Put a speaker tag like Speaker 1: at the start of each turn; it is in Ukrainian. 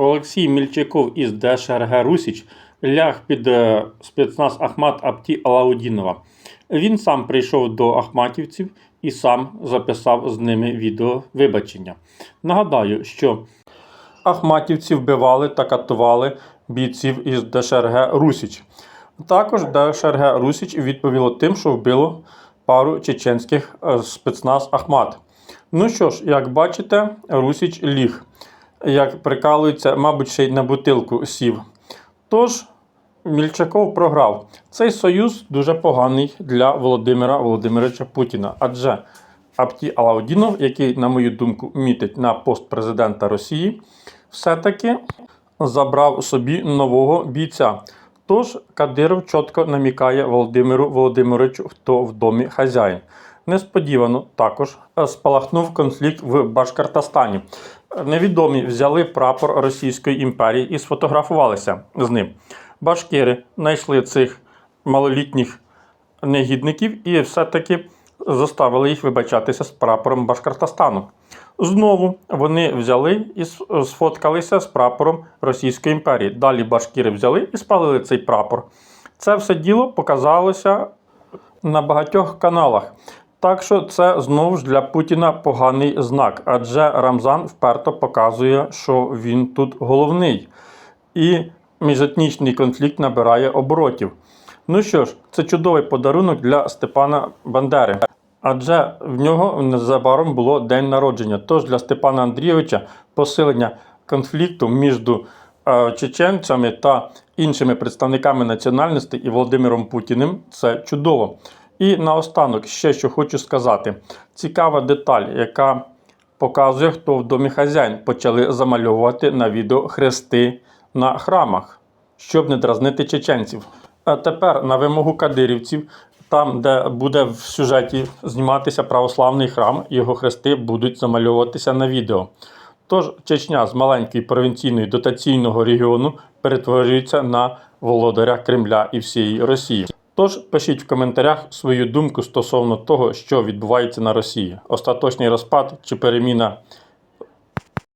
Speaker 1: Олексій Мільчаков із ДШРГ Русіч ляг під е, спецназ Ахмат Апті Алаудінова. Він сам прийшов до Ахматівців і сам записав з ними відео вибачення. Нагадаю, що Ахматівці вбивали та катували бійців із ДШРГ Русіч. Також ДШРГ Русіч відповіло тим, що вбило пару чеченських е, спецназ Ахмат. Ну що ж, як бачите, Русіч ліг. Як прикалується, мабуть, ще й на бутилку сів. Тож, Мільчаков програв. Цей союз дуже поганий для Володимира Володимировича Путіна. Адже Апті Алаудінов, який, на мою думку, мітить на пост президента Росії, все-таки забрав собі нового бійця. Тож Кадиров чітко намікає Володимиру Володимировичу, хто в домі хазяїн. Несподівано також е, спалахнув конфлікт в Башкортостані. Невідомі взяли прапор Російської імперії і сфотографувалися з ним. Башкири знайшли цих малолітніх негідників і все-таки заставили їх вибачатися з прапором Башкортостану. Знову вони взяли і сфоткалися з прапором Російської імперії. Далі башкіри взяли і спалили цей прапор. Це все діло показалося на багатьох каналах. Так що це знову ж для Путіна поганий знак, адже Рамзан вперто показує, що він тут головний. І міжетнічний конфлікт набирає оборотів. Ну що ж, це чудовий подарунок для Степана Бандери. Адже в нього незабаром було день народження. Тож для Степана Андрійовича посилення конфлікту між е, чеченцями та іншими представниками національностей і Володимиром Путіним це чудово. І наостанок ще що хочу сказати: цікава деталь, яка показує, хто в домі хазяїн почали замальовувати на відео хрести на храмах, щоб не дразнити чеченців. А тепер на вимогу кадирівців, там, де буде в сюжеті зніматися православний храм, його хрести будуть замальовуватися на відео. Тож Чечня з маленької провінційної дотаційного регіону перетворюється на володаря Кремля і всієї Росії. Тож пишіть в коментарях свою думку стосовно того, що відбувається на Росії: остаточний розпад чи переміна